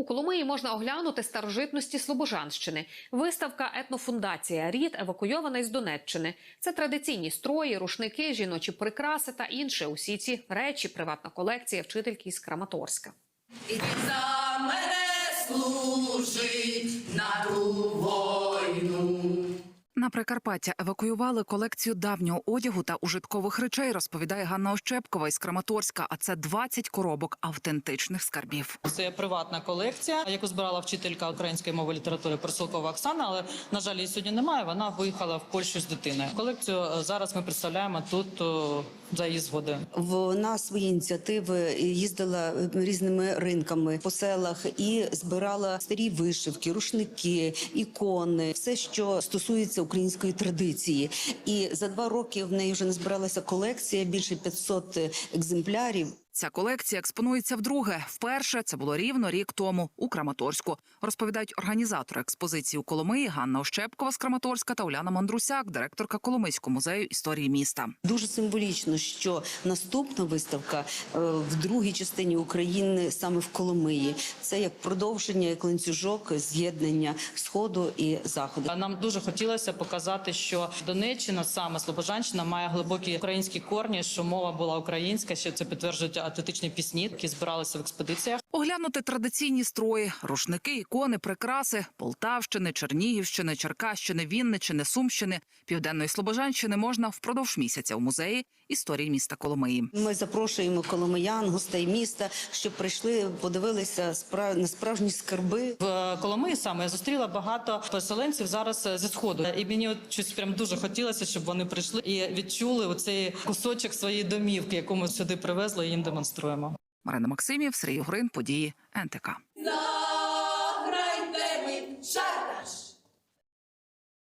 У Коломиї можна оглянути старожитності Слобожанщини. Виставка Етнофундація Рід евакуйована із Донеччини. Це традиційні строї, рушники, жіночі прикраси та інше. Усі ці речі приватна колекція вчительки із Краматорська. І за мене служить на війну. На Прикарпаття евакуювали колекцію давнього одягу та ужиткових речей, розповідає Ганна Ощепкова із Краматорська. А це 20 коробок автентичних скарбів. Це приватна колекція, яку збирала вчителька української мови літератури Просилкова Оксана. Але на жаль, її сьогодні немає. Вона виїхала в Польщу з дитиною. Колекцію е, зараз ми представляємо тут за її згодою. Вона свої ініціативи їздила різними ринками по селах і збирала старі вишивки, рушники, ікони, все, що стосується української традиції. І за два роки в неї вже назбиралася колекція більше 500 екземплярів. Ця колекція експонується вдруге. Вперше це було рівно рік тому у Краматорську. Розповідають організатори експозиції у Коломиї Ганна Ощепкова з Краматорська та Уляна Мандрусяк, директорка Коломийського музею історії міста. Дуже символічно, що наступна виставка е, в другій частині України саме в Коломиї. Це як продовження, як ланцюжок з'єднання сходу і заходу. Нам дуже хотілося показати, що Донеччина, саме Слобожанщина, має глибокі українські корні, що мова була українська. Що це підтверджують атлетичні пісні, які збиралися в експедиціях. Оглянути традиційні строї, рушники, ікони, прикраси Полтавщини, Чернігівщини, Черкащини, Вінничини, Сумщини, Південної Слобожанщини можна впродовж місяця у музеї історії міста Коломиї. Ми запрошуємо коломиян, гостей міста, щоб прийшли, подивилися справ... на справжні скарби. В Коломиї саме я зустріла багато переселенців зараз е, зі сходу, і мені от щось прям дуже хотілося, щоб вони прийшли і відчули оцей кусочок своєї домівки, яку ми сюди привезли і їм демонструємо. Марина Максимів, Сергій Грин, події НТК.